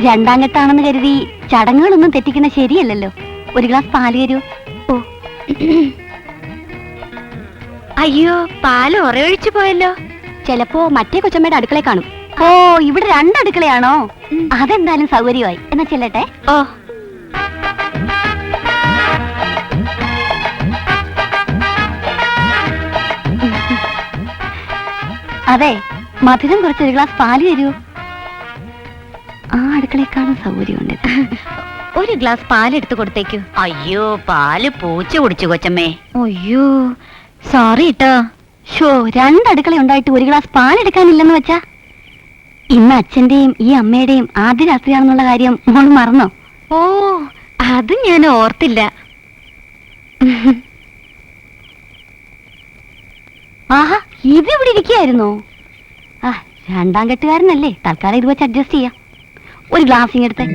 രണ്ടാം കെട്ടാണെന്ന് കരുതി ചടങ്ങുകളൊന്നും തെറ്റിക്കുന്ന ശരിയല്ലല്ലോ. ഒരു ഗ്ലാസ് പാൽ തരൂ. ഓ. അയ്യോ പാൽ ഉറയൊഴിച്ചു പോയല്ലോ. ചിലപ്പോ മറ്റേ കൊച്ചമ്മയുടെ അടുക്കള കാണും. ഓ ഇവിടെ രണ്ട് അടുക്കളയാണോ അതെന്തായാലും സൗകര്യമായി. എന്നാ ചെല്ലട്ടെ? ഓ. അതെ മധുരം കുറച്ച് ഒരു ഗ്ലാസ് പാൽ തരൂ. ആ അടുക്കളയെക്കാളും സൗകര്യമുണ്ട്. ഒരു ഗ്ലാസ് പാൽ പാലെടുത്ത് കൊടുത്തേക്കൂ. അയ്യോ പാൽ പൂച്ച കുടിച്ചു കൊച്ചമ്മേ. അയ്യോ സോറി കേട്ടോ ഷോ രണ്ടടുക്കള ഉണ്ടായിട്ട് ഒരു ഗ്ലാസ് പാൽ പാലെടുക്കാനില്ലെന്ന് വെച്ചാ? ഇന്ന് അച്ഛന്റെയും ഈ അമ്മയുടെയും ആദ്യ രാത്രിയാണെന്നുള്ള കാര്യം മോൾ മറന്നോ? ഓ അത് ഞാൻ ഓർത്തില്ല. ആഹാ ഇത് ഇവിടെ ഇരിക്കുകയായിരുന്നോ? ആ രണ്ടാം കെട്ടുകാരനല്ലേ? തൽക്കാലം ഇത് വെച്ച് അഡ്ജസ്റ്റ് ചെയ്യാം. ഒരു ഗ്ലാസ് ഇങ്ങെടുത്തെ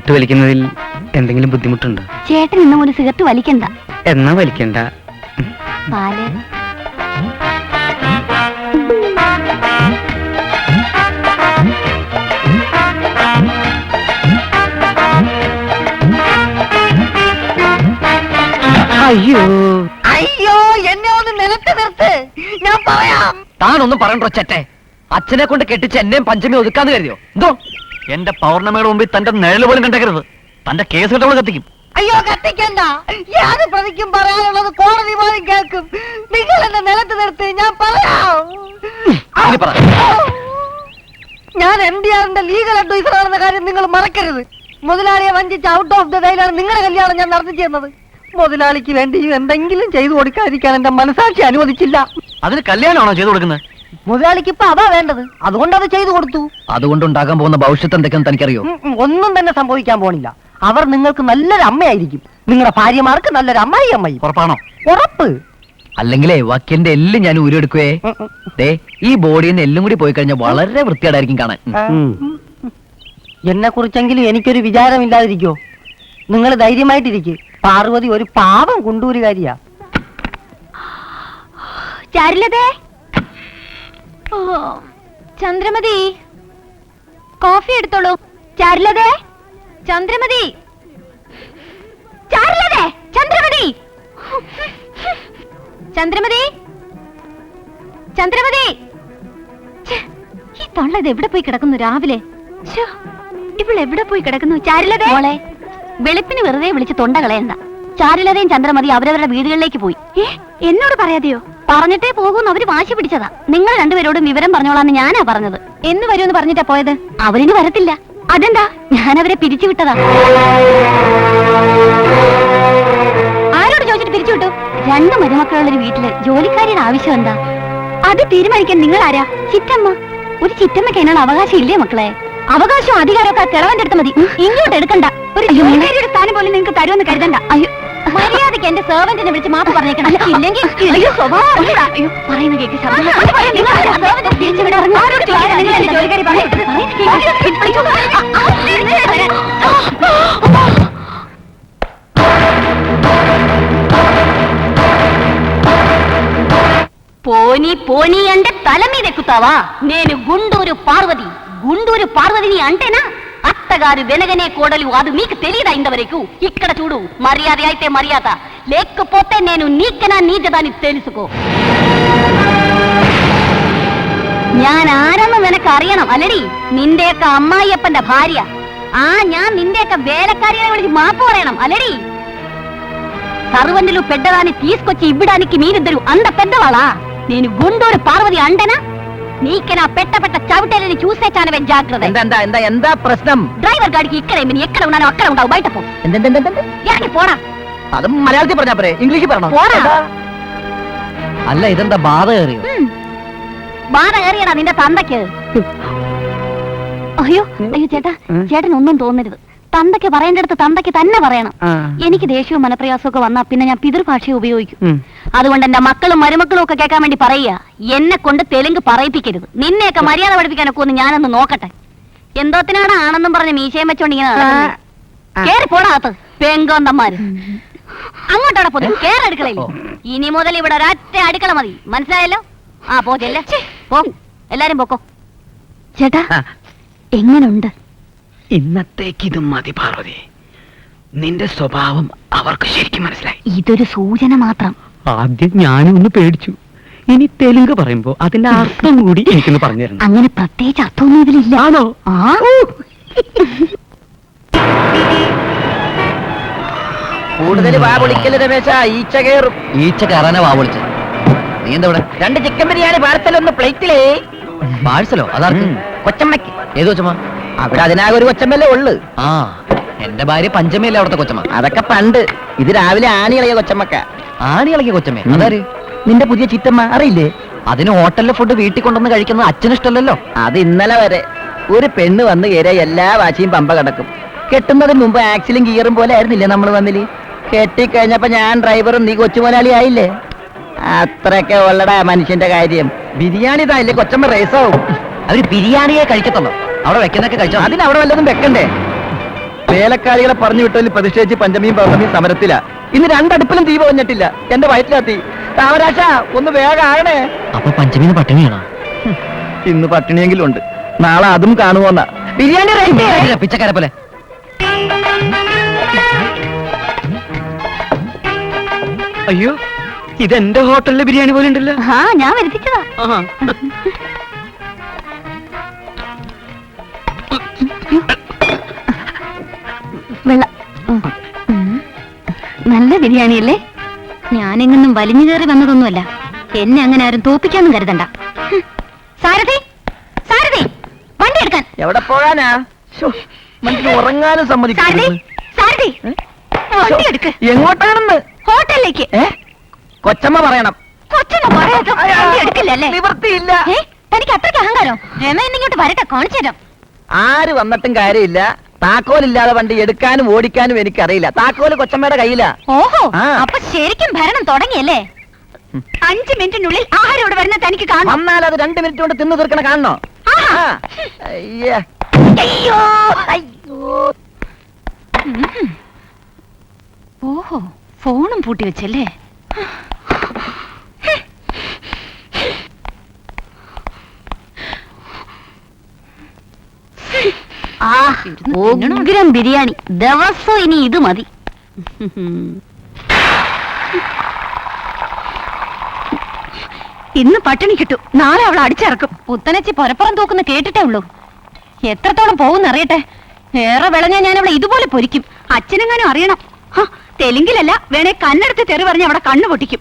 സിഗരറ്റ് വലിക്കുന്നതിൽ എന്തെങ്കിലും ബുദ്ധിമുട്ടുണ്ടോ? ചേട്ടൻ ഇന്നും ഒരു സിഗരറ്റ് വലിക്കണ്ട. എന്നാ വലിക്കണ്ട? പാൽ അയ്യോ. അയ്യോ എന്നെ ഒന്ന് നിലത്ത് നിർത്ത്. ഞാൻ പറയാം. താനൊന്നും പറയണ്ടോ ചേട്ടെ. അച്ഛനെ കൊണ്ട് കെട്ടിച്ച് എന്നെയും പഞ്ചമി ഒതുക്കാന്ന് കരുതിയോ? എന്തോ? എന്റെ പൗർണമയുടെ മുമ്പിൽ തന്റെ നിഴൽ പോലും കണ്ടേക്കരുത്. തന്റെ കേസ് കെട്ടവൾ കത്തിക്കും. അയ്യോ കത്തിക്കണ്ട. യാത് പ്രതിക്കും പറയാനുള്ളത് കോടതി പോലും കേൾക്കും. നിങ്ങൾ എന്നെ നിലത്ത് നിർത്തി ഞാൻ പറയാം. ഇനി പറ. ഞാൻ എം ഡി ആറിന്റെ ലീഗൽ അഡ്വൈസർ ആണെന്ന കാര്യം നിങ്ങൾ മറക്കരുത്. മുതലാളിയെ വഞ്ചിച്ച് ഔട്ട് ഓഫ് ദ ഡൈലാണ് നിങ്ങളുടെ കല്യാണം ഞാൻ നടത്തി ചെയ്യുന്നത് മുതലാളിക്ക് വേണ്ടി എന്തെങ്കിലും ചെയ്തു കൊടുക്കാതിരിക്കാൻ എന്റെ മനസാക്ഷി അനുവദിച്ചില്ല. അതിന് കല്യാണമാണോ ചെയ്തു കൊടുക്കുന്നത്? മുതലാളിക്ക് ഇപ്പൊ അതാ വേണ്ടത്. അതുകൊണ്ട് അത് ചെയ്തു കൊടുത്തു. അതുകൊണ്ടുണ്ടാകാൻ പോകുന്ന ഭവിഷ്യത്ത് എന്തൊക്കെയാണ് തനിക്കറിയോ? ഉം, ഉം, ഒന്നും തന്നെ സംഭവിക്കാൻ പോണില്ല. അവർ നിങ്ങൾക്ക് നല്ലൊരു അമ്മയായിരിക്കും. നിങ്ങളുടെ ഭാര്യമാർക്ക് നല്ലൊരു അമ്മായി അമ്മായി. ഉറപ്പാണോ? ഉറപ്പ്. അല്ലെങ്കിലേ വക്കിന്റെ എല്ലും ഞാൻ ഊരെടുക്കുവേ ഉം, ഉം. ദേ ഈ ബോഡിയിൽ നിന്ന് എല്ലും കൂടി പോയി കഴിഞ്ഞാൽ വളരെ വൃത്തിയായിട്ടായിരിക്കും കാണാൻ. ഉം. എന്നെ കുറിച്ചെങ്കിലും എനിക്കൊരു വിചാരമില്ലാതിരിക്കോ? നിങ്ങൾ ധൈര്യമായിട്ടിരിക്കും. പാർവതി ഒരു പാവം കുണ്ടൂരുകാരിയാ. ചാരില്ലതേ ഓ ചന്ദ്രമതി. കോഫി എടുത്തോളൂ. ചാരില്ലതേ ചന്ദ്രമതി. ചാരില്ലതേ ചന്ദ്രമതി. ചന്ദ്രമതി. ചന്ദ്രമതി. ഈ തൊള്ളത് എവിടെ പോയി കിടക്കുന്നു രാവിലെ? ഇവളെവിടെ പോയി കിടക്കുന്നു? ചാരില്ലതേ മോളെ വെളുപ്പിന് വെറുതെ വിളിച്ച് തൊണ്ട കളയണ്ട. ചാരുലതയും ചന്ദ്രമതി അവരവരുടെ വീടുകളിലേക്ക് പോയി. എന്നോട് പറയാതെയോ? പറഞ്ഞിട്ടേ പോകുമെന്ന് അവർ വാശി പിടിച്ചതാ. നിങ്ങൾ രണ്ടുപേരോടും വിവരം പറഞ്ഞോളാന്ന് ഞാനാ പറഞ്ഞത്. എന്ന് വരുമെന്ന് പറഞ്ഞിട്ടാ പോയത്? അവരിന് വരത്തില്ല. അതെന്താ? ഞാൻ അവരെ പിരിച്ചുവിട്ടതാ ആരോട് ചോദിച്ചിട്ട് പിരിച്ചു വിട്ടു? രണ്ട് മരുമക്കളുള്ള ഒരു വീട്ടിൽ ജോലിക്കാരിയുടെ ആവശ്യം എന്താ? അത് തീരുമാനിക്കാൻ നിങ്ങൾ ആരാ ചിറ്റമ്മ. ഒരു ചിറ്റമ്മക്ക് അതിനുള്ള അവകാശം ഇല്ലേ മക്കളെ അവകാശം അധികാരമൊക്കെ കിളവന്റെ അടുത്ത് മതി. ഇങ്ങോട്ട് എടുക്കണ്ട. ഒരു. ജോലിക്കാരിയുടെ സ്ഥാനം പോലും നിങ്ങൾക്ക് തരുമെന്ന് കരുതണ്ട. അയ്യോ. മര്യാദയ്ക്ക് എന്റെ സെർവന്റിനെ വിളിച്ച് മാപ്പ് പറഞ്ഞേക്കണം അല്ല, ഇല്ലെങ്കിൽ അയ്യോ സ്വഭാവം ഉള്ളതാ. അയ്യോ പറയുന്ന കേക്ക് ശബ്ദം വെച്ച് നിങ്ങൾ ആരാ? servant നെ തിരിച്ചു വിടാൻ ഇറങ്ങും. ആരോട് ചോദിക്കാനാ നിങ്ങൾ എന്റെ ജോലിക്കാരി പറയുന്നത്? పోనీ పోనీ అంటే తల మీద ఎక్కుతావా నేను గుండూరు పార్వతి గుండూరు పార్వతిని అంటేనా అత్తగారు వెనగనే కోడలి వాదు మీకు తెలియదా ఇంతవరకు? ఇక్కడ చూడు మర్యాద అయితే మర్యాద. లేకపోతే నేను నీకెనా నీచదాన్ని తెలుసుకో. ఆరమ్మ వెనక നിനക്ക് അറിയണം അല്ലടി നിന്റെയൊക്കെ അമ്മായിയപ്പന്റെ ഭാര്യ ആ ഞാൻ നിന്റെയൊക്കെ വേലക്കാരിയെ വിളിച്ച് മാപ്പ് പറയണം അല്ലടി సర్వన్నులు పెద్దవాని తీసుకొచ్చి ఇవ్వడానికి మీరిద్దరు అంద పెద్దవాళ్ళ? నేను గుండూరు పార్వతి అండనా నీకే నా పెట్ట పెట్ట చవిటేలని చూసే చానవే జాగ్రత్త എന്താ എന്താ എന്താ എന്താ പ്രശ്നം డ్రైవర్ గాడికి ఇక్కడే మీరు ఎక్కడ ఉన్నానో అక్కడ ఉంటావు బయట పో എന്തെന്തെന്തെന്ത്? ఇక్కడికి పోడా അത് മലയാളത്തിൽ പറഞ്ഞാ പോരെ ഇംഗ്ലീഷിൽ പറയണോ പോടാ അല്ല ഇതെന്താ ബാധ കയറിയോ ബാധ കയറിയടാ നിന്റെ തന്തയ്ക്ക് അയ്യോ അയ്യോ ചേട്ടാ ഉം. ചേട്ടൻ ഒന്നും തോന്നരുത് തന്തയ്ക്ക് പറയേണ്ടടുത്ത് തന്തയ്ക്ക് തന്നെ പറയണം. എനിക്ക് ദേഷ്യവും മനപ്രയാസമൊക്കെ വന്നാൽ വന്നാ പിന്നെ ഞാൻ പിതൃഭാഷയെ ഉപയോഗിക്കും. അതുകൊണ്ട് എന്റെ മക്കളും മരുമക്കളും ഒക്കെ കേൾക്കാൻ വേണ്ടി പറയുക. എന്നെ കൊണ്ട് തെലുങ്ക് പറയിപ്പിക്കരുത്. നിന്നെയൊക്കെ മര്യാദ പഠിപ്പിക്കാനൊക്കെ ഒന്ന് ഞാനൊന്ന് നോക്കട്ടെ. എന്തോത്തിനാണ് ആണെന്നും പറഞ്ഞ് മീശയും വെച്ചോണ്ട് ഇങ്ങനെ. കേറി പോടാകത്ത് പെങ്കോന്തന്മാര്. അങ്ങോട്ടോടെ പോയി. കേറി അടുക്കളയില്ല ഇനി മുതൽ ഇവിടെ ഒരൊറ്റ അടുക്കള മതി. മനസ്സിലായല്ലോ? ആ പോ ചെല്ലേ. പോ. എല്ലാരും പോക്കോ. ചേട്ടാ എങ്ങനെ എങ്ങനുണ്ട്? ഇന്നത്തേക്ക് ഇത് മതി പാർവതി. നിന്റെ സ്വഭാവം അവർക്ക് ശരിക്കും മനസ്സിലായി. ഇതൊരു സൂചന മാത്രം. ആദ്യം ഞാനും ഒന്ന് പേടിച്ചു. ഇനി തെലുങ്ക് പറയുമ്പോ അതിന്റെ അർത്ഥം കൂടി എനിക്കൊന്ന് പറഞ്ഞു തരണം. അങ്ങനെ പ്രത്യേകിച്ച് അർത്ഥമൊന്നും ഇതിലില്ല. ആണോ? ആ. കൂടുതൽ വാ പൊളിക്കൽ രമേശ ഈച്ച കയറും ഈച്ച കയറാനാ വാ പൊളിച്ചത് നീ എന്താ ഇവിടെ? രണ്ട് ചിക്കൻ ബിരിയാണി പാർസലൊന്ന് പ്ലേറ്റിലേ പാഴ്സലോ? അതാർക്ക്? കൊച്ചമ്മക്ക് ഏത് കൊച്ചമ്മ? അവിടെ അതിനാകെ ഒരു കൊച്ചമ്മല്ലേ ഉള്ളു. ആ എന്റെ ഭാര്യ പഞ്ചമയല്ലേ അവിടുത്തെ കൊച്ചമ്മ? അതൊക്കെ പണ്ട്. ഇത് രാവിലെ ആണി ഇളകിയ കൊച്ചമ്മക്ക. ആണി ഇളകിയ കൊച്ചമ്മേ? അതാര്? നിന്റെ പുതിയ ചിറ്റമ്മ അറിയില്ലേ? അതിന് ഹോട്ടലിലെ ഫുഡ് വീട്ടിൽ കൊണ്ടുവന്ന് കഴിക്കുന്നത് അച്ഛനിഷ്ടമല്ലല്ലോ അത് ഇന്നലെ വരെ. ഒരു പെണ്ണ് വന്ന് കയറിയ എല്ലാ വാശിയും പമ്പ കിടക്കും. കെട്ടുന്നതിന് മുമ്പ് ആക്സിലും ഗിയറും പോലെ ആയിരുന്നില്ലേ നമ്മൾ തമ്മിൽ? കെട്ടിക്കഴിഞ്ഞപ്പോ ഞാൻ ഡ്രൈവറും നീ കൊച്ചുമുതലാളി ആയില്ലേ? അത്രയൊക്കെ ഉള്ളടാ മനുഷ്യന്റെ കാര്യം. ബിരിയാണി ഇതായില്ലേ കൊച്ചമ്മ റേസാവും അവർ ബിരിയാണിയെ കഴിക്കത്തുള്ളൂ. അവിടെ വെക്കുന്നൊക്കെ കഴിച്ചോ? അതിന് അവിടെ വല്ലതും വെക്കണ്ടേ? വേലക്കാരികളെ പറഞ്ഞു വിട്ടതിൽ പ്രതിഷേധിച്ച് പഞ്ചമിയും പൗർണമിയും സമരത്തില. ഇന്ന് രണ്ടടുപ്പിലും തീ വന്നിട്ടില്ല എന്റെ വയറ്റിലാത്തി. താമരാശ ഒന്ന് വേഗം ആകണേ. അപ്പൊ പഞ്ചമിന്ന് പട്ടിണിയാണോ ഇന്ന് പട്ടിണിയെങ്കിലും ഉണ്ട്. നാളെ അതും കാണുമോന്ന ബിരിയാണി പിച്ചക്കാരെ പോലെ. അയ്യോ ഇതെന്റെ ഹോട്ടലിലെ ബിരിയാണി പോലെ ഉണ്ടല്ലോ. ആ ഞാൻ വരുത്തിച്ചതാ. വെള്ളം നല്ല ബിരിയാണി നല്ല ബിരിയാണിയല്ലേ? ഞാനെങ്ങൊന്നും വലിഞ്ഞു കയറി വന്നതൊന്നുമല്ല. എന്നെ അങ്ങനെ ആരും തോപ്പിക്കാന്നും കരുതണ്ട. സാരഥി സാരഥി വണ്ടി എടുക്കാൻ. എവിടെ പോകാനാ? ശ്ശോ, മനുഷ്യന് ഉറങ്ങാനും സാരഥി സമ്മതിക്കുന്നു സാരഥി വണ്ടി എടുക്ക്. എങ്ങോട്ടാണെന്ന്? ഹോട്ടലിലേക്ക്. കൊച്ചമ്മ പറയണം. കൊച്ചമ്മ പറയാതെ വണ്ടി എടുക്കില്ലല്ലേ നിവൃത്തിയില്ല. തനിക്ക് അത്രയ്ക്ക് അഹങ്കാരം? രമ എന്നിങ്ങോട്ട് വരട്ടെ കാണിച്ചു തരാം ആര് വന്നിട്ടും കാര്യമില്ല. താക്കോലില്ലാതെ വണ്ടി എടുക്കാനും ഓടിക്കാനും എനിക്കറിയില്ല. താക്കോൽ കൊച്ചമ്മയുടെ കയ്യില. ഓഹോ ആ. അപ്പൊ ശരിക്കും ഭരണം തുടങ്ങിയല്ലേ? അഞ്ചു മിനിറ്റിനുള്ളിൽ ആഹാരം ഇവിടെ വരുന്ന തനിക്ക് കാണാം വന്നാൽ അത് രണ്ട് മിനിറ്റ് കൊണ്ട് തിന്നു തീർക്കണ കാണണോ? ആഹാ. ആ. അയ്യേ. അയ്യോ. അയ്യോ. ഓഹോ ഫോണും പൂട്ടി വെച്ചല്ലേ? ആ ഉഗ്രം ബിരിയാണി. ദിവസം ഇനി ഇത് മതി. ഇന്ന് പട്ടിണി കിട്ടും. നാളെ അവൾ അടിച്ചിറക്കും. പുത്തനച്ചി പൊരപ്പുറം തൂക്കുന്ന കേട്ടിട്ടേ ഉള്ളൂ. എത്രത്തോളം പോകുന്ന അറിയട്ടെ. ഏറെ വിളഞ്ഞാ ഞാൻ അവളെ ഇതുപോലെ പൊരിക്കും. അച്ഛനെങ്ങാനും അറിയണം. ഹ, തെലുങ്കിലല്ല വേണേ കണ്ണെടുത്ത് തെറി പറഞ്ഞ് അവിടെ കണ്ണു പൊട്ടിക്കും.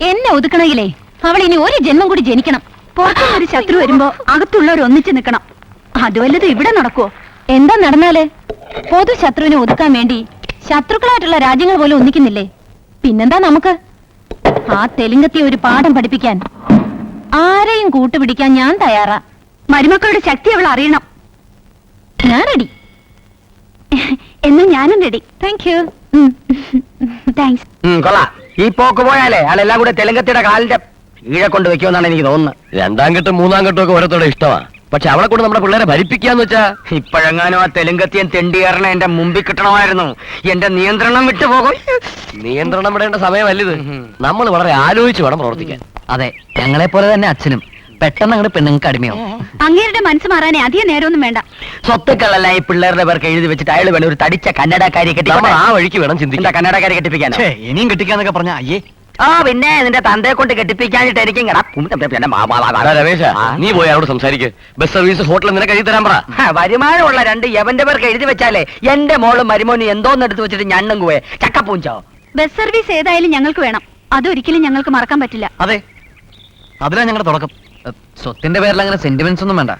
എന്നെ ഒതുക്കണമെങ്കിലേ അവൾ ഇനി ഒരു ജന്മം കൂടി ജനിക്കണം. പുറത്തുനിന്നൊരു ശത്രു വരുമ്പോ അകത്തുള്ളവർ ഒന്നിച്ചു നിൽക്കണം. അത് വല്ലതും ഇവിടെ നടക്കുവോ? എന്താ നടന്നാൽ? പൊതു ശത്രുവിനെ ഒതുക്കാൻ വേണ്ടി ശത്രുക്കളായിട്ടുള്ള രാജ്യങ്ങൾ പോലും ഒന്നിക്കുന്നില്ലേ? പിന്നെന്താ നമുക്ക്? ആ തെലുങ്കത്തെ ഒരു പാഠം പഠിപ്പിക്കാൻ ആരെയും കൂട്ടുപിടിക്കാൻ ഞാൻ തയ്യാറാ. മരുമക്കളുടെ ശക്തി അവൾ അറിയണം. ഞാൻ റെഡി എന്നാ ഞാനും റെഡി താങ്ക് യു താങ്ക്സ് കൊള്ളാം. ഈ പോക്ക് പോയാലേ ആളെല്ലാം കൂടെ തെലുങ്കത്തിയുടെ കാലിന്റെ കീഴെ കൊണ്ട് വെക്കുമെന്നാണ് എനിക്ക് തോന്നുന്നത്. രണ്ടാം കെട്ടും മൂന്നാം കെട്ടും ഒക്കെ ഓരോരുത്തരുടെ ഇഷ്ടമാ. പക്ഷെ അവളെ കൊണ്ട് നമ്മുടെ പിള്ളേരെ ഭരിപ്പിക്കാന്ന് വെച്ചാ ഇപ്പോഴെങ്ങാനും ആ തെലുങ്കത്തിയൻ തെണ്ടിയാറിനെ എന്റെ മുമ്പിൽ കിട്ടണമായിരുന്നു. എന്റെ നിയന്ത്രണം വിട്ടുപോകും നിയന്ത്രണം വിടേണ്ട സമയമല്ലിത്. നമ്മൾ വളരെ ആലോചിച്ച് വേണം പ്രവർത്തിക്കാൻ. അതെ ഞങ്ങളെ പോലെ തന്നെ അച്ഛനും. പെട്ടെന്ന് അങ്ങോട്ട് പെണ്ണുങ്ങൾക്ക് അടിമയാവും. അങ്ങേരുടെ മനസ്സ് മാറാനേ അധികം നേരമൊന്നും വേണ്ട. സ്വത്തുക്കളല്ല ഈ പിള്ളേരുടെ പേർക്ക് എഴുതി വെച്ചിട്ട് അയാൾ വേണം ഒരു തടിച്ച കന്നഡക്കാരി കെട്ടി നമ്മൾ ആ വഴിക്ക് വേണം ചിന്തിക്കാൻ. കന്നഡക്കാരി കെട്ടിപ്പിക്കാൻ ഇനിയും കെട്ടിക്കാന്നൊക്കെ പറഞ്ഞ അയ്യേ. ആ പിന്നെ നിന്റെ തന്തയെ കൊണ്ട് കെട്ടിപ്പിക്കാനിട്ട് എനിക്കും രമേശ നീ പോയി അവരോട് സംസാരിക്ക്. ബസ് സർവീസ് ഹോട്ടലിൽ നിനക്ക് എഴുതി തരാൻ പറ. വരുമാനമുള്ള രണ്ട് യവന്റെ പേർക്ക് എഴുതി വെച്ചാലേ എന്റെ മോളും മരുമോനും എന്തോന്ന് എടുത്ത് വെച്ചിട്ട് ഞണ്ണും പോയെ. ചക്കപ്പൂഞ്ചോ. ബസ് സർവീസ് ഏതായാലും ഞങ്ങൾക്ക് വേണം. അതൊരിക്കലും ഞങ്ങൾക്ക് മറക്കാൻ പറ്റില്ല. അതെ. അതിനാ ഞങ്ങളുടെ തുടക്കം. സ്വത്തിന്റെ പേരിൽ അങ്ങനെ സെന്റിമെന്റ്സ് ഒന്നും വേണ്ട.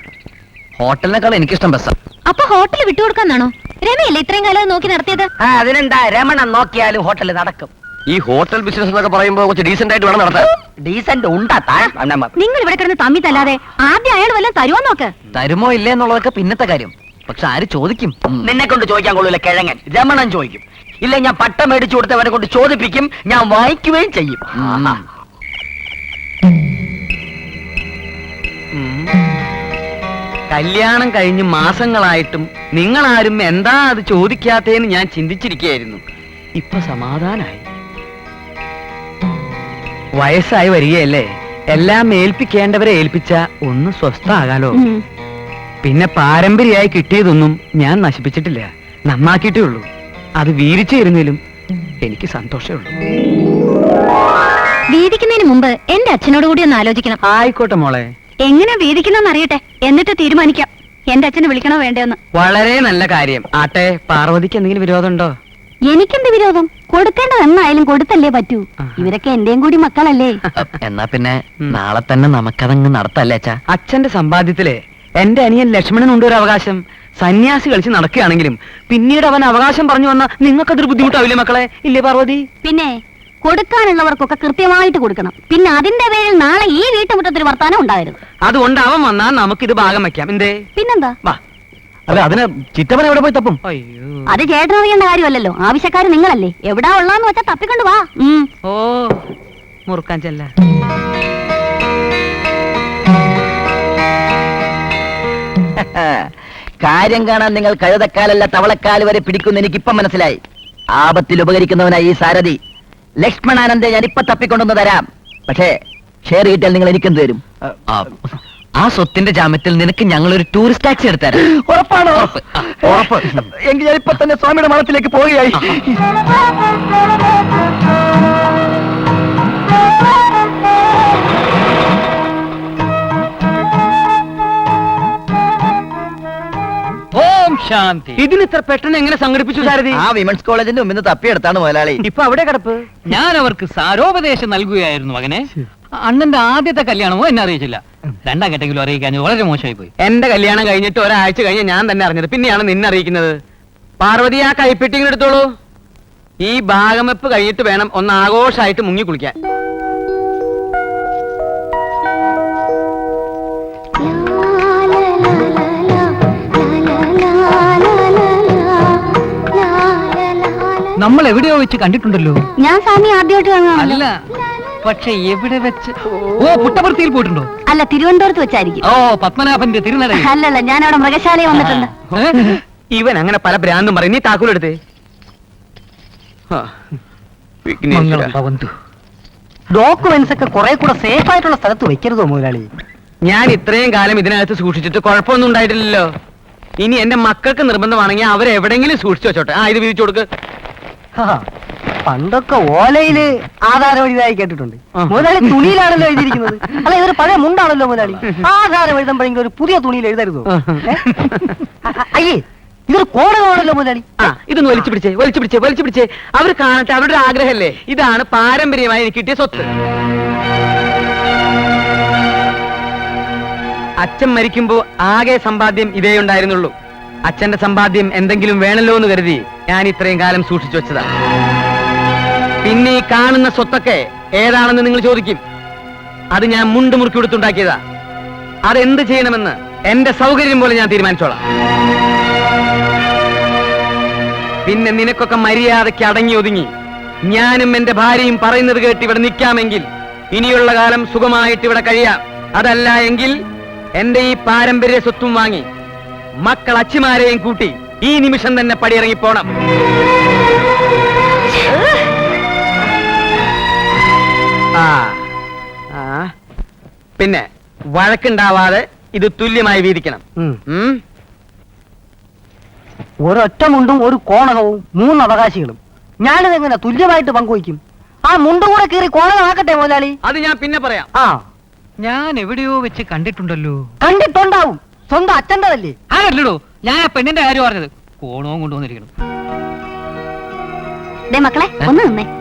ഹോട്ടലിനേക്കാൾ എനിക്കിഷ്ടം ബസ്സാ. അപ്പൊ ഹോട്ടൽ വിട്ടുകൊടുക്കാന്നാണോ? രമയല്ലേ ഇത്രയും കാലം നോക്കി നടത്തിയത്? അതിനെന്താ രമണൻ നോക്കിയാലും ഹോട്ടലിൽ നടക്കും. ഈ ഹോട്ടൽ ബിസിനസ് എന്നൊക്കെ പറയുമ്പോ കുറച്ച് ഡീസെന്റ് ആയിട്ട് വേണം നടത്താൻ. ഡീസന്റ് ഉണ്ടാ നിങ്ങൾ ഇവിടെ കിടന്ന് തമ്മി തല്ലാതെ ആദ്യം അയാൾ വല്ലതും തരുമോ നോക്ക്? തരുമോ ഇല്ലേ എന്നുള്ളതൊക്കെ പിന്നത്തെ കാര്യം. പക്ഷെ ആര് ചോദിക്കും? നിന്നെ കൊണ്ട് ചോദിക്കാൻ കൊള്ളൂല കിഴങ്ങൻ. രമണൻ ചോദിക്കും. ഇല്ല ഞാൻ പട്ടം മേടിച്ചു കൊടുത്തവരെ കൊണ്ട് ചോദിപ്പിക്കും ഞാൻ വായിക്കുകയും ചെയ്യും. കല്യാണം കഴിഞ്ഞ് മാസങ്ങളായിട്ടും നിങ്ങളാരും എന്താ അത് ചോദിക്കാത്തേന്ന് ഞാൻ ചിന്തിച്ചിരിക്കുകയായിരുന്നു. ഇപ്പൊ സമാധാനായി. വയസ്സായി വരികയല്ലേ? എല്ലാം ഏൽപ്പിക്കേണ്ടവരെ ഏൽപ്പിച്ച ഒന്ന് സ്വസ്ഥാകാലോ പിന്നെ പാരമ്പര്യമായി കിട്ടിയതൊന്നും ഞാൻ നശിപ്പിച്ചിട്ടില്ല. നന്നാക്കിയിട്ടേ ഉള്ളൂ. അത് വീരിച്ചു തരുന്നതിലും എനിക്ക് സന്തോഷമേ ഉള്ളൂ. വീതിക്കുന്നതിന് മുമ്പ് എന്റെ അച്ഛനോട് കൂടി ഒന്ന് ആലോചിക്കണം. ആയിക്കോട്ടെ മോളെ. എങ്ങനെ വീതിക്കുന്നെന്ന് അറിയട്ടെ. എന്നിട്ട് തീരുമാനിക്കാം. എന്റെ അച്ഛനെ വിളിക്കണോ വേണ്ടെന്ന് വളരെ നല്ല കാര്യം. ആട്ടെ പാർവതിക്ക് എന്തെങ്കിലും വിരോധമുണ്ടോ? എനിക്കെന്ത് വിരോധം? കൊടുക്കേണ്ടത് എന്നായാലും കൊടുത്തല്ലേ പറ്റൂ. ഇവരൊക്കെ എന്റെയും കൂടി മക്കളല്ലേ? എന്നാ പിന്നെ നാളെ തന്നെ നമുക്കതങ്ങ് നടത്തല്ലേ അച്ഛാ? അച്ഛന്റെ സമ്പാദ്യത്തിലെ എന്റെ അനിയൻ ലക്ഷ്മണൻ ഉണ്ട് ഒരു അവകാശം. സന്യാസി കളിച്ച് നടക്കുകയാണെങ്കിലും പിന്നീട് അവൻ അവകാശം പറഞ്ഞു വന്ന നിങ്ങൾക്കതൊരു ബുദ്ധിമുട്ടാവില്ലേ മക്കളെ? ഇല്ലേ പാർവതി? പിന്നെ കൊടുക്കാനുള്ളവർക്കൊക്കെ കൃത്യമായിട്ട് കൊടുക്കണം. പിന്നെ അതിന്റെ പേരിൽ നാളെ ഈ വീട്ടുമുറ്റത്തൊരു വർത്താനം ഉണ്ടായിരുന്നു അതുകൊണ്ട് അവൻ വന്നാൽ നമുക്കിത് ഭാഗം വെക്കാം എന്തേ? പിന്നെന്താ? വാ. അല്ല അതിന് ചിറ്റപ്പൻ എവിടെ പോയി തപ്പും? അയ്യോ. അത് ചേട്ടനറിയേണ്ട കാര്യമല്ലല്ലോ. ആവശ്യക്കാര് നിങ്ങളല്ലേ. എവിടാ ഉള്ളാന്ന് വെച്ചാ തപ്പിക്കൊണ്ട് വാ. ഓ മുറുക്കാൻ ചെല്ല. കാര്യം കാണാൻ നിങ്ങൾ കഴുതക്കാലല്ല തവളക്കാൽ വരെ പിടിക്കുന്ന എനിക്കിപ്പം മനസ്സിലായി. ആപത്തിൽ ഉപകരിക്കുന്നവനായി ഈ സാരഥി. ലക്ഷ്മണാനന്ദെ ഞാൻ ഇപ്പൊ തപ്പിക്കൊണ്ടൊന്ന് തരാം. പക്ഷേ ഷെയർ കിട്ടിയാൽ നിങ്ങൾ എനിക്കെന്ത് തരും? ആ സ്വത്തിന്റെ ജാമ്യത്തിൽ നിനക്ക് ഞങ്ങൾ ഒരു ടൂറിസ്റ്റ് ടാക്സി എടുത്തരാം ഉറപ്പാണോ? ഉറപ്പ്. എങ്കിൽ ഞാൻ ഇപ്പൊ തന്നെ സ്വാമിയുടെ മഠത്തിലേക്ക് പോവുകയായി. ഓം ശാന്തി. ഇതിന് ഇത്ര പെട്ടെന്ന് എങ്ങനെ സംഘടിപ്പിച്ചു സാരഥി? ആ വിമൻസ് കോളേജിന്റെ മുമ്പിൽ നിന്ന് തപ്പിയെടുത്താണ് മുതലാളി. ഇപ്പൊ അവിടെ കിടപ്പ്? ഞാൻ അവർക്ക് സാരോപദേശം നൽകുകയായിരുന്നു മകനെ. അണ്ണന്റെ ആദ്യത്തെ കല്യാണമോ എന്നെ അറിയിച്ചില്ല രണ്ടാം ഘട്ടെങ്കിലും അറിയിക്കാൻ വളരെ മോശമായി പോയി എന്റെ കല്യാണം കഴിഞ്ഞിട്ട് ഒരാഴ്ച കഴിഞ്ഞ് ഞാൻ തന്നെ അറിഞ്ഞത്. പിന്നെയാണ് നിന്നെ അറിയിക്കുന്നത്. പാർവതി ആ കൈപ്പിട്ടിങ്ങനെ എടുത്തോളൂ. ഈ ഭാഗമെപ്പ് കഴിഞ്ഞിട്ട് വേണം ഒന്ന് ആഘോഷമായിട്ട് മുങ്ങി കുളിക്കാൻ. നമ്മൾ എവിടെയോ വെച്ച് കണ്ടിട്ടുണ്ടല്ലോ. ഞാൻ സ്വാമി ആദ്യമായിട്ട് അല്ല. പക്ഷെ എവിടെ വെച്ച്? ഓ. പുട്ടപർത്തിയിൽ പോയിട്ടുണ്ടോ? അല്ല തിരുവനന്തപുരത്ത് വെച്ചായിരിക്കും. ഓ പത്മനാഭന്റെ തിരുനട അല്ലല്ല ഞാൻ അവിടെ മൃഗശാലയിൽ വന്നിട്ടുണ്ട്. ഇവൻ അങ്ങനെ പല ഭ്രാന്തും പറയും. നീ താക്കൂലെടുത്തേ എടുത്തേ. ഡോക്യുമെന്റ്സൊക്കെ ഡോക്യുമെന്റ്സ് ഒക്കെ കുറെ കൂടെ സേഫ് ആയിട്ടുള്ള സ്ഥലത്ത് വെക്കരുതോ മുതലാളി? ഞാൻ ഇത്രയും കാലം ഇതിനകത്ത് സൂക്ഷിച്ചിട്ട് കുഴപ്പമൊന്നും ഉണ്ടായിട്ടില്ലല്ലോ. ഇനി എന്റെ മക്കൾക്ക് നിർബന്ധമാണെങ്കിൽ അവരെവിടെങ്കിലും സൂക്ഷിച്ചു വെച്ചോട്ടെ. ആ ഇത് വിരിച്ചു കൊടുക്ക്. പണ്ടൊക്കെ ഓലയിൽ ആധാരം എഴുതായി കേട്ടിട്ടുണ്ട്. മുതലാളി തുണിയിലാണല്ലോ എഴുതിയിരിക്കുന്നത്. അല്ല ഇതൊരു പഴയ മുണ്ടാണല്ലോ മുതലാളി. ആധാരം എഴുതുമ്പോഴെങ്കിലും ഒരു പുതിയ തുണിയിൽ എഴുതരുതോ? അയ്യേ ഇതൊരു കോടകമാണല്ലോ മുതലാളി. ആ ഇതൊന്ന് വലിച്ചു പിടിച്ചേ വലിച്ചു പിടിച്ചേ വലിച്ചു പിടിച്ചേ. അവർ കാണട്ടെ അവരുടെ ആഗ്രഹമല്ലേ? ഇതാണ് പാരമ്പര്യമായി എനിക്ക് കിട്ടിയ സ്വത്ത്. അച്ഛൻ മരിക്കുമ്പോ ആകെ സമ്പാദ്യം ഇതേ ഉണ്ടായിരുന്നുള്ളൂ. അച്ഛന്റെ സമ്പാദ്യം എന്തെങ്കിലും വേണല്ലോ എന്ന് കരുതി ഞാൻ ഇത്രയും കാലം സൂക്ഷിച്ചു വെച്ചതാ. പിന്നെ ഈ കാണുന്ന സ്വത്തൊക്കെ ഏതാണെന്ന് നിങ്ങൾ ചോദിക്കും. അത് ഞാൻ മുണ്ട് മുറുക്കി കൊടുത്തുണ്ടാക്കിയതാ അതെന്ത് ചെയ്യണമെന്ന് എന്റെ സൗകര്യം പോലെ ഞാൻ തീരുമാനിച്ചോളാം. പിന്നെ നിനക്കൊക്കെ മര്യാദയ്ക്ക് അടങ്ങി ഒതുങ്ങി. ഞാനും എന്റെ ഭാര്യയും പറയുന്നത് കേട്ട് ഇവിടെ നിൽക്കാമെങ്കിൽ ഇനിയുള്ള കാലം സുഖമായിട്ട് ഇവിടെ കഴിയാം. അതല്ല എങ്കിൽ എന്റെ ഈ പാരമ്പര്യ സ്വത്തും വാങ്ങി മക്കൾ അച്ചിമാരെയും കൂട്ടി ഈ നിമിഷം തന്നെ പടിയിറങ്ങി ആ. ആ. പിന്നെ വഴക്കുണ്ടാവാതെ ഇത് തുല്യമായി വീതിക്കണം. ഉം. ഒരൊറ്റ മുണ്ടും ഒരു കോണകവും മൂന്ന് അവകാശികളും. ഞാനിത് എങ്ങനെ തുല്യമായിട്ട് പങ്കുവയ്ക്കും? ആ മുണ്ടും കൂടെ കീറി കോണകമാക്കട്ടെ മുതലാളി. അത് ഞാൻ പിന്നെ പറയാം. ആ. ഞാൻ എവിടെയോ വെച്ച് കണ്ടിട്ടുണ്ടല്ലോ. കണ്ടിട്ടുണ്ടാവും. സ്വന്തം അച്ഛന്റെതല്ലേ? ആരല്ലോ ഞാൻ ആ പെണ്ണിന്റെ കാര്യം പറഞ്ഞത് കോണവും കൊണ്ടുവന്നിരിക്കണം. ദേ മക്കളെ ഒന്ന് നിന്നേ.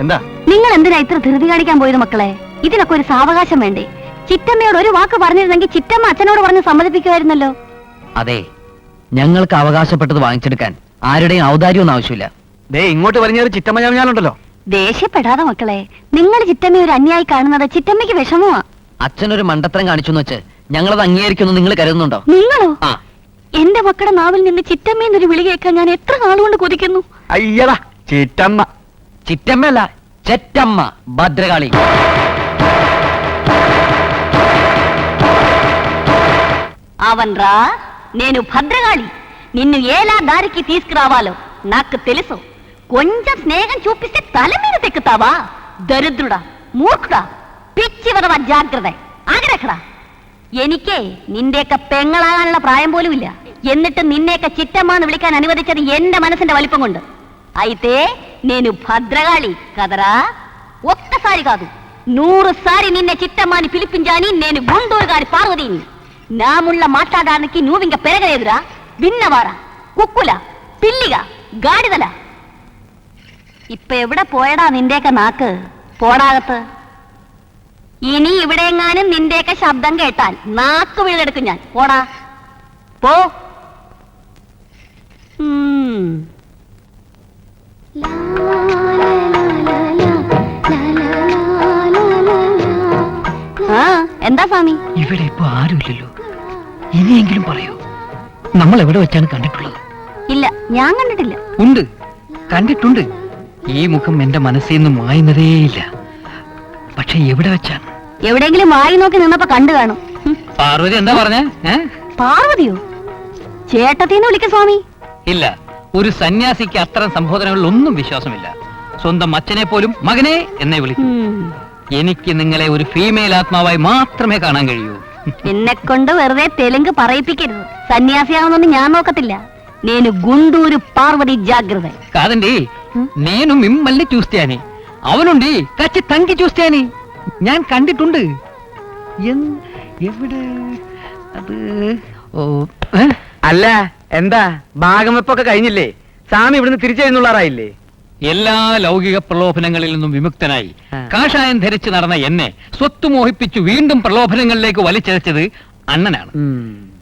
എന്താ? നിങ്ങൾ എന്തിനാ ഇത്ര ധൃതി കാണിക്കാൻ പോയത് മക്കളെ? ഇതിനൊക്കെ ഒരു സാവകാശം വേണ്ടേ? ചിറ്റമ്മയോട് ഒരു വാക്ക് പറഞ്ഞിരുന്നെങ്കിൽ ചിറ്റമ്മ അച്ഛനോട് പറഞ്ഞ് സമ്മതിപ്പിക്കുമായിരുന്നല്ലോ. അതെ ഞങ്ങൾക്ക് അവകാശപ്പെട്ടത് വാങ്ങിച്ചെടുക്കാൻ ആരുടെയും ഔദാര്യമൊന്നും ആവശ്യമില്ല. ദേ ഇങ്ങോട്ട് പറഞ്ഞൊരു ചിറ്റമ്മ ഞാനുണ്ടല്ലോ ദേഷ്യപ്പെടാതെ മക്കളെ നിങ്ങൾ ചിറ്റമ്മ ഒരു അന്യായി കാണുന്നത് ചിറ്റമ്മയ്ക്ക് വിഷമമാ. അച്ഛനൊരു മണ്ടത്തരം കാണിച്ചു വെച്ച് ഞങ്ങളത് അംഗീകരിക്കുന്നു നിങ്ങൾ കരുതുന്നുണ്ടോ? നിങ്ങളോ? ആ. എന്റെ മക്കളുടെ നാവിൽ നിന്ന് ചിറ്റമ്മയെന്നൊരു വിളി കേൾക്കാൻ ഞാൻ എത്ര നാളുകൊണ്ട് കൊതിക്കുന്നു? അയ്യടാ ചിറ്റമ്മ. ചിറ്റമ്മയല്ല ചെറ്റമ്മ ഭദ്രകാളി అవన్రా నేను భద్రగాళి నిన్ను ఎలా దారికి తీసుకురావాలో నాకు తెలుసు కొంచెం స్నేహం చూపిస్తే తల మీద తెక్కుతావా దరిద్రుడా మూర్ఖుడా പിച്ചിവറവ ജാഗ്രത ആഗ്രഹടാ എനിക്ക് നിന്റെയൊക്കെ പെങ്ങളാകാനുള്ള പ്രായം പോലുമില്ല എന്നിട്ട് നിന്നെയൊക്കെ ചിറ്റമ്മാന്ന് വിളിക്കാൻ അനുവദിച്ചത് എന്റെ മനസ്സിന്റെ വലിപ്പം കൊണ്ട് అయితే నేను భద్రగాళి కదరా ఒక్కసారి కాదు నూరు సారి నిన్నే చిట్టమ్మాని పిలిపించాని నేను గుంటూరు గారి పార్వతిని నాముళ్ళ మాట్లాడడానికి నువ్వింక పెరగలేదురా విన్నవారా కుక్కుల పిల్లిగా గాడిదల ഇപ്പൊ എവിടെ പോയടാ നിന്റെയൊക്കെ നാക്ക് പോടാകത്ത് ഇനി ഇവിടെയെങ്ങാനും നിന്റെയൊക്കെ ശബ്ദം കേട്ടാൽ നാക്ക് വീഴെടുക്കും ഞാൻ പോടാ പോ ഉം. ആ എന്താ സ്വാമി ഇവിടെ ഇപ്പൊ ആരുമില്ലല്ലോ ഇനിയെങ്കിലും പറയൂ നമ്മൾ എവിടെ വെച്ചാണ് കണ്ടിട്ടുള്ളത് ഇല്ല ഞാൻ കണ്ടിട്ടില്ല ഉണ്ട് കണ്ടിട്ടുണ്ട് ഈ മുഖം എന്റെ മനസ്സിൽ നിന്ന് മായുന്നതേയില്ല പക്ഷെ എവിടെ വെച്ചാണ് എവിടെങ്കിലും വായി നോക്കി നിന്നപ്പോ കണ്ടു കാണും പാർവതി എന്താ പറഞ്ഞേ പാർവതിയോ ചേട്ടത്തിന്ന് വിളിക്ക സ്വാമി ഇല്ല ഒരു സന്യാസിക്ക് അത്തരം സംബോധനകളിൽ ഒന്നും വിശ്വാസമില്ല സ്വന്തം അച്ഛനെ പോലും മകനെ എന്നെ വിളിക്കും ഉം. എനിക്ക് നിങ്ങളെ ഒരു ഫീമെയിൽ ആത്മാവായി മാത്രമേ കാണാൻ കഴിയൂ എന്നെ കൊണ്ട് വെറുതെ തെലുങ്ക് പറയിപ്പിക്കരുത് സന്യാസിയാണെന്നൊന്നും ഞാൻ നോക്കത്തില്ല నేను గుండూరు పార్వతి జాగ్రత్త కాదండి నేను మిమ్మల్ని చూస్తాని అవునండి కచ్చి తంగి చూస్తాని ഞാൻ കണ്ടിട്ടുണ്ട് എൻ- എവിടെ അത് ഓ ഏ? അല്ല എന്താ ഭാഗം വെപ്പൊക്കെ കഴിഞ്ഞില്ലേ? സ്വാമി ഇവിടുന്ന് തിരിച്ചെഴുന്നുള്ളാറായില്ലേ എല്ലാ ലൗകിക പ്രലോഭനങ്ങളിൽ നിന്നും വിമുക്തനായി. കാഷായം ധരിച്ച് നടന്ന എന്നെ സ്വത്ത് മോഹിപ്പിച്ചു വീണ്ടും പ്രലോഭനങ്ങളിലേക്ക് വലിച്ചഴച്ചത് അണ്ണനാണ്.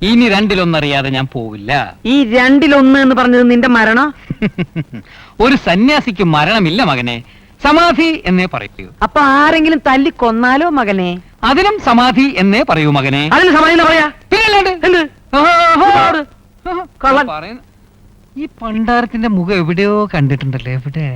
ഇനി രണ്ടിലൊന്നറിയാതെ ഞാൻ പോവില്ല. ഈ രണ്ടിലൊന്ന് എന്ന് പറഞ്ഞത് നിന്റെ മരണം? ഒരു സന്യാസിക്ക് മരണമില്ല മകനെ. സമാധി എന്നേ പറയൂ. അപ്പൊ ആരെങ്കിലും തല്ലി കൊന്നാലോ മകനെ? അതിലും സമാധി എന്നേ പറയൂ മകനെ. അതിന് സമാധി പറയാ? പിന്നെ. കള്ളൻ. ഈ പണ്ടാരത്തിന്റെ മുഖം എവിടെയോ കണ്ടിട്ടുണ്ടല്ലോ എവിടെ